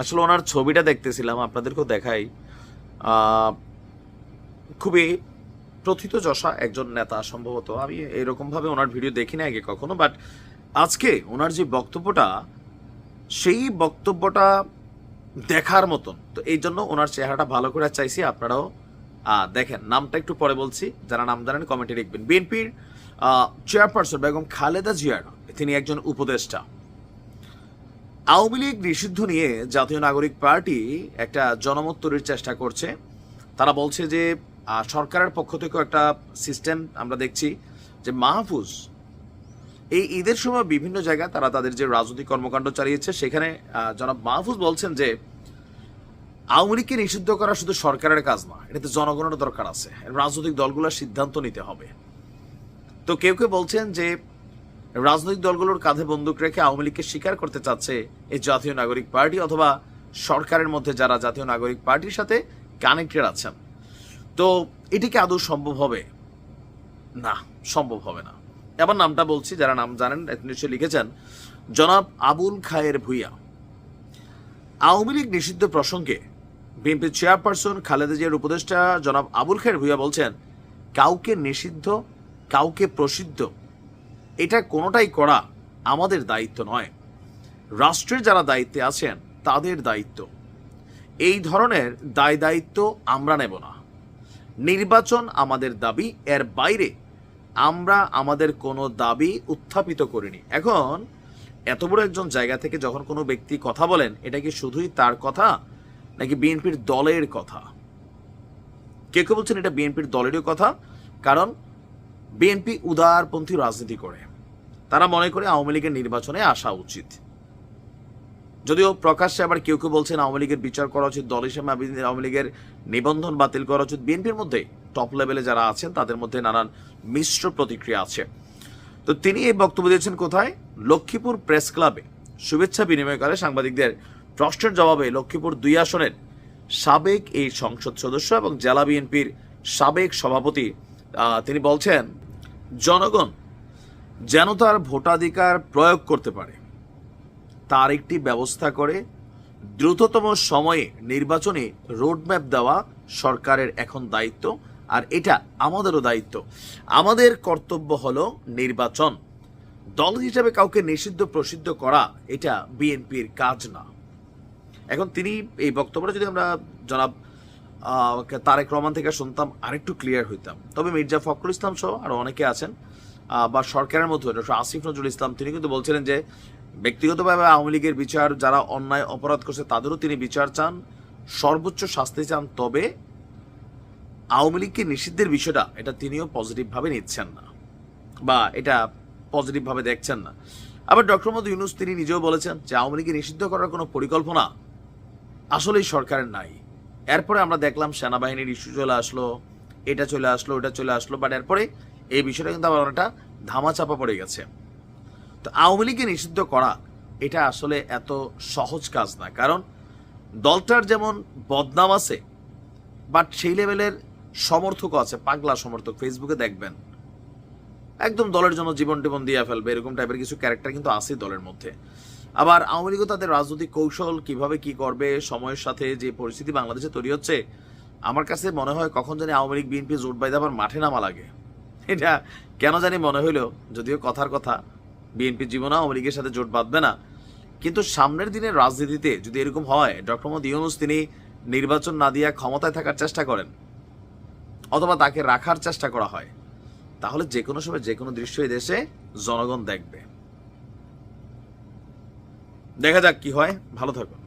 আসলে ওনার ছবিটা দেখতেছিলাম, আপনাদেরকেও দেখাই। খুবই প্রথিতযশা একজন নেতা সম্ভবত। আমি এরকমভাবে ওনার ভিডিও দেখি না আগে কখনো, বাট আজকে ওনার যে বক্তব্যটা, সেই বক্তব্যটা দেখার মতন। তো এই জন্য ওনার চেহারাটা ভালো করে চাইছি আপনারাও দেখেন। নামটা একটু পরে বলছি, যারা নাম জানেন কমেন্টে লিখবেন। বিএনপির চেয়ারপারসন বেগম খালেদা জিয়ার, তিনি একজন উপদেষ্টা। আওয়ামী লীগ নিষিদ্ধ নিয়ে জাতীয় নাগরিক পার্টি একটা জনমত তৈরির চেষ্টা করছে। তারা বলছে যে সরকারের পক্ষ থেকেও একটা সিস্টেম আমরা দেখছি যে মাহফুজ, এই ঈদের সময় বিভিন্ন জায়গায় তারা তাদের যে রাজনৈতিক কর্মকাণ্ড চালিয়েছে, সেখানে জনাব মাহফুজ বলছেন যে, আওয়ামী লীগকে নিষিদ্ধ করা শুধু সরকারের কাজ না, এটাতে জনগণের দরকার আছে। রাজনৈতিক দলগুলোর সিদ্ধান্ত নিতে হবে। তো কেউ কেউ বলছেন যে রাজনৈতিক দলগুলোর কাঁধে বন্দুক রেখে আওয়ামী লীগকে স্বীকার করতে চাচ্ছে এই জাতীয় নাগরিক পার্টি অথবা সরকারের মধ্যে যারা জাতীয় নাগরিক পার্টির সাথে কানেক্টেড আছেন। তো এটি কি আদৌ সম্ভব হবে? না, সম্ভব হবে না। এবার নামটা বলছি, যারা নাম জানেন নিশ্চয়ই লিখেছেন, জনাব আবুল খায়ের ভুইয়া। আওয়ামী লীগ নিষিদ্ধ প্রসঙ্গে বিএনপির চেয়ারপারসন খালেদা জিয়ার উপদেষ্টা জনাব আবুল খায়ের ভুইয়া বলছেন, কাউকে নিষিদ্ধ, কাউকে প্রসিদ্ধ এটা কোনোটাই করা আমাদের দায়িত্ব নয়। রাষ্ট্রের যারা দায়িত্বে আছেন, তাদের দায়িত্ব। এই ধরনের দায় দায়িত্ব আমরা নেব না। নির্বাচন আমাদের দাবি, এর বাইরে আমরা আমাদের কোনো দাবি উত্থাপিত করিনি। এখন এত বড় একজন জায়গা থেকে যখন কোনো ব্যক্তি কথা বলেন, এটা কি শুধুই তার কথা, নাকি বিএনপির দলের কথা? কে কেউ বলছেন এটা বিএনপির দলেরই কথা? কারণ বিএনপি উদারপন্থী রাজনীতি করে। তারা মনে করে আওয়ামী লীগের নির্বাচনে আসা উচিত। যদিও প্রকাশ্যে আবার কেউ কেউ বলছেন আওয়ামী লীগের বিচার করা উচিত, দল হিসেবে আওয়ামী লীগের নিবন্ধন বাতিল করা উচিত। বিএনপির মধ্যে টপ লেভেলে যারা আছেন, তাদের মধ্যে নানান মিশ্র প্রতিক্রিয়া আছে। তো তিনি এই বক্তব্য দিয়েছেন কোথায়? লক্ষ্মীপুর প্রেস ক্লাবে। শুভেচ্ছা বিনিময় করে সাংবাদিকদের প্রশ্নের জবাবে লক্ষ্মীপুর দুই আসনের সাবেক এই সংসদ সদস্য এবং জেলা বিএনপির সাবেক সভাপতি তিনি বলছেন, জনগণ যেন তার ভোটাধিকার প্রয়োগ করতে পারে। তার একটি ব্যবস্থা করে দ্রুততম সময়ে নির্বাচনে রোডম্যাপ দেওয়া সরকারের এখন দায়িত্ব, আর এটা আমাদেরও দায়িত্ব। আমাদের কর্তব্য হলো নির্বাচন। দল হিসাবে কাউকে নিষিদ্ধ প্রসিদ্ধ করা, এটা বিএনপির কাজ না। এখন তিনি এই বক্তব্যটা যদি আমরা জনাব তারেক রহমান থেকে শুনতাম, আরেকটু ক্লিয়ার হইতাম। তবে মির্জা ফখরুল ইসলাম সহ আরও অনেকে আছেন। বা সরকারের মধ্যে ডক্টর আসিফ নজরুল ইসলাম, তিনি কিন্তু বলছিলেন যে ব্যক্তিগতভাবে আওয়ামী লীগের বিচার যারা অন্যায় অপরাধ করছে, তাদেরও তিনি বিচার চান, সর্বোচ্চ শাস্তি চান। তবে আওয়ামী লীগকে নিষিদ্ধের বিষয়টা, এটা তিনিও পজিটিভভাবে নিচ্ছেন না, বা এটা পজিটিভভাবে দেখছেন না। আবার ডক্টর মোহাম্মদ ইউনুস, তিনি নিজেও বলেছেন যে আওয়ামী লীগকে নিষিদ্ধ করার কোনো পরিকল্পনা আসলেই সরকারের নাই। এরপরে আমরা দেখলাম সেনাবাহিনীর ইস্যু চলে আসলো, এটা চলে আসলো, ওটা চলে আসলো বাট এরপরে এই বিষয়টা কিন্তু আবার অনেকটা ধামাচাপা পড়ে গেছে। তো আওয়ামী লীগকে নিষিদ্ধ করা, এটা আসলে এত সহজ কাজ না। কারণ দলটার যেমন বদনাম আছে, বাট সেই লেভেলের সমর্থকও আছে, পাগলা সমর্থক। ফেসবুকে দেখবেন, একদম দলের জন্য জীবন টিবন দিয়ে ফেলবে, এরকম টাইপের কিছু ক্যারেক্টার কিন্তু আছে দলের মধ্যে। আবার আওয়ামী লীগও তাদের রাজনৈতিক কৌশল, কীভাবে কি করবে, সময়ের সাথে যে পরিস্থিতি বাংলাদেশে তৈরি হচ্ছে, আমার কাছে মনে হয় কখন জানি আওয়ামী লীগ, বিএনপি জোট বাইতে আবার মাঠে নামা লাগে। এটা কেন জানি মনে হইল, যদিও কথার কথা, বিএনপি জীবনে আওয়ামী লীগের সাথে জোট বাঁধবে না। কিন্তু সামনের দিনের রাজনীতিতে যদি এরকম হয়, ডক্টর মোহাম্মদ ইউনুস তিনি নির্বাচন না দিয়ে ক্ষমতায় থাকার চেষ্টা করেন, অথবা তাকে রাখার চেষ্টা করা হয়, তাহলে যে কোনো সময় যে কোনো দৃশ্য এই দেশে জনগণ দেখবে। দেখা যাক কি হয়। ভালো থাকুন